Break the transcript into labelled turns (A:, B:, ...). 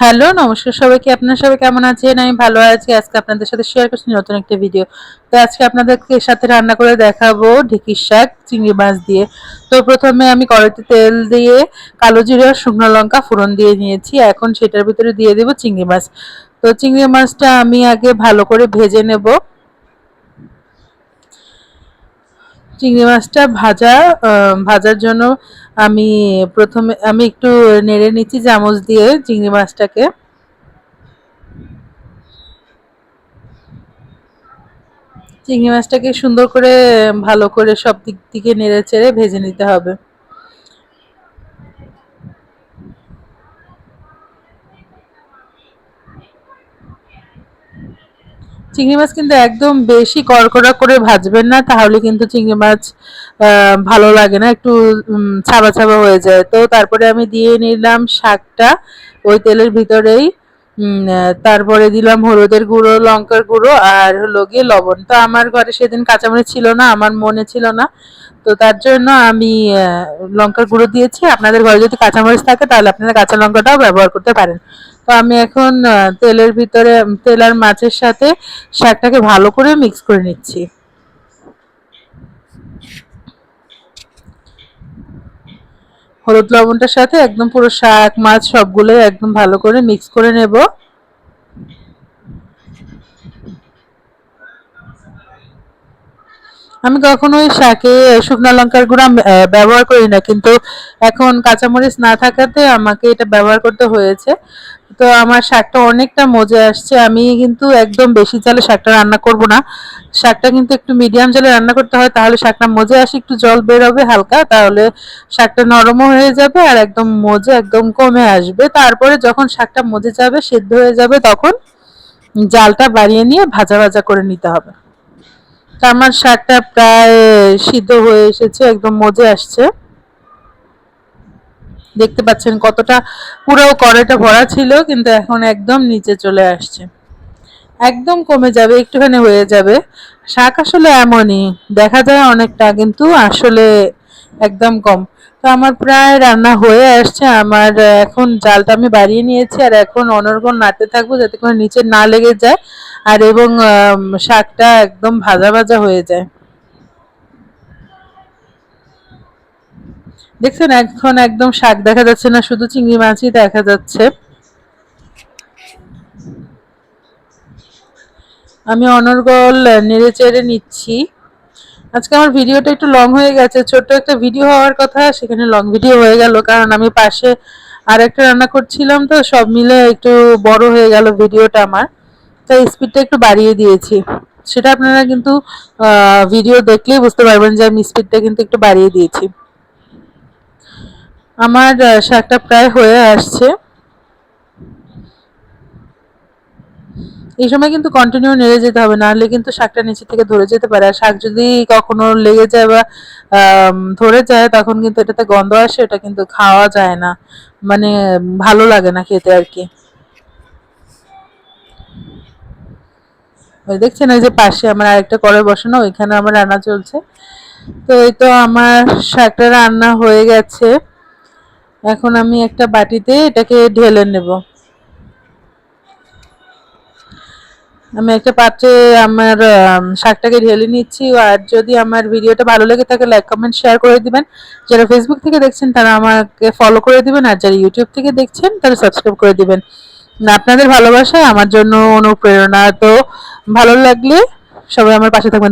A: Hello, নমস্কার সবাইকে। আপনারা সবাই কেমন আছেন? আমি ভালো আছি। আজকে আপনাদের সাথে শেয়ার করছি নতুন একটা ভিডিও তো আজকে আপনাদেরকে সাথে রান্না করে দেখাবো ঢেঁকির শাক, চিংড়ি মাছ দিয়ে। তো প্রথমে আমি কড়াইতে তেল দিয়ে কালো জিরা শুকনো লঙ্কা ফোড়ন দিয়ে নিয়েছি। এখন সেটার ভিতরে দিয়ে দেবো চিংড়ি মাছ। তো চিংড়ি মাছটা আমি আগে ভালো করে ভেজে নেব। চিংড়ি মাছটা ভাজা ভাজার জন্য আমি প্রথমে, আমি একটু নেড়ে নিচ্ছি চামচ দিয়ে চিংড়ি মাছটাকে। চিংড়ি মাছটাকে সুন্দর করে, ভালো করে সব দিক থেকে নেড়ে চেড়ে ভেজে নিতে হবে। চিংড়ি মাছ কিন্তু একদম বেশি কড়কড়া করে ভাজবেন না, তাহলে কিন্তু চিংড়ি মাছ ভালো লাগে না, একটু ছাবা ছাবা হয়ে যায়। তো তারপরে আমি দিয়ে নিলাম শাকটা, ওই তেলের ভিতরেই তারপরে দিলাম হলুদের গুঁড়ো, লঙ্কার গুঁড়ো আর হলো গিয়ে লবণ। তো আমার ঘরে সেদিন কাঁচামরিচ ছিল না, আমার মনে ছিল না। তো তার জন্য আমি লঙ্কার গুঁড়ো দিয়েছি। আপনাদের ঘরে যদি কাঁচামরিচ থাকে তাহলে আপনারা কাঁচা লঙ্কাটাও ব্যবহার করতে পারেন। তো আমি এখন তেলের ভিতরে, তেল আর মাছের সাথে শাকটাকে ভালো করে মিক্স করে নিচ্ছি। হলুদ লবণটার সাথে একদম পুরো শাক, মাছ সবগুলো একদম ভালো করে মিক্স করে নেব। আমি কখনোই শাকে শুকনো লঙ্কার গুঁড়া ব্যবহার করি না, কিন্তু এখন কাঁচামরিচ না থাকাতে আমাকে এটা ব্যবহার করতে হয়েছে। তো আমার শাকটা অনেকটা মজে আসছে। আমি কিন্তু একদম বেশি চালে শাকটা রান্না করব না। শাকটা কিন্তু একটু মিডিয়াম জালে রান্না করতে হয়, তাহলে শাকটা মজে আসে, একটু জল বেরোবে হালকা, তাহলে শাকটা নরমও হয়ে যাবে আর একদম মজে একদম কমে আসবে। তারপরে যখন শাকটা মজে যাবে, সেদ্ধ হয়ে যাবে, তখন জালটা বাড়িয়ে নিয়ে ভাজা ভাজা করে নিতে হবে। তো আমার শাকটা প্রায় সিদ্ধ হয়ে এসেছে, একদম মজে আসছে। দেখতে পাচ্ছেন কতটা পুরো কড়াইটা ভরা ছিল, কিন্তু এখন একদম নিচে চলে আসছে। একদম কমে যাবে, একটুখানি হয়ে যাবে। শাক আসলে এমনই, দেখা যায় অনেকটা, কিন্তু আসলে একদম কম। তো আমার প্রায় রান্না হয়ে আসছে, আমার এখন জালটা আমি বাড়িয়ে নিয়েছি, আর এখন অনর্গণ নাড়তে থাকব যাতে করে নিচে না লেগে যায়, আর এবং শাকটা একদম ভাজা ভাজা হয়ে যায়। দেখছেন এখন একদম শাক দেখা যাচ্ছে না, শুধু চিংড়ি মাছই দেখা যাচ্ছে। আমি অনর্গল নেড়ে চেড়ে নিচ্ছি। আজকে আমার ভিডিওটা একটু লং হয়ে গেছে, ছোট্ট একটা ভিডিও হওয়ার কথা, সেখানে লং ভিডিও হয়ে গেল, কারণ আমি পাশে আর একটা রান্না করছিলাম তো, সব মিলে একটু বড় হয়ে গেল ভিডিওটা আমার। তাই স্পিডটা একটু বাড়িয়ে দিয়েছি। সেটা আপনারা কিন্তু ভিডিও দেখলেই বুঝতে পারবেন যে আমি স্পিডটা কিন্তু একটু বাড়িয়ে দিয়েছি। আমার শাকটা প্রায় হয়ে আসছে। এই সময় কিন্তু কন্টিনিউ নেড়ে যেতে হবে, নাহলে কিন্তু শাকটা নিচে থেকে ধরে যেতে পারে। আর শাক যদি কখনো লেগে যায় বা ধরে যায়, তখন কিন্তু এটাতে গন্ধ আসে, এটা কিন্তু খাওয়া যায় না। মানে ভালো লাগে না খেতে আর কি। ওই দেখছেন এই যে পাশে আমার আরেকটা করে বসানো, ওইখানে আমার রান্না চলছে। তো এই তো আমার শাকটা রান্না হয়ে গেছে। এখন আমি একটা বাটিতে এটাকে ঢেলে নেব। আমি একটা পাত্রে আমার শাকটাকে ঢেলে নিচ্ছি। আর যদি আমার ভিডিওটা ভালো লেগে থাকে লাইক কমেন্ট শেয়ার করে দিবেন। যারা ফেসবুক থেকে দেখছেন, তারা আমাকে ফলো করে দিবেন। আর যারা ইউটিউব থেকে দেখছেন, তারা সাবস্ক্রাইব করে দিবেন। আপনাদের ভালোবাসায় আমার জন্য অনুপ্রেরণা। তো ভালো লাগলে সবাই আমার পাশে থাকবেন।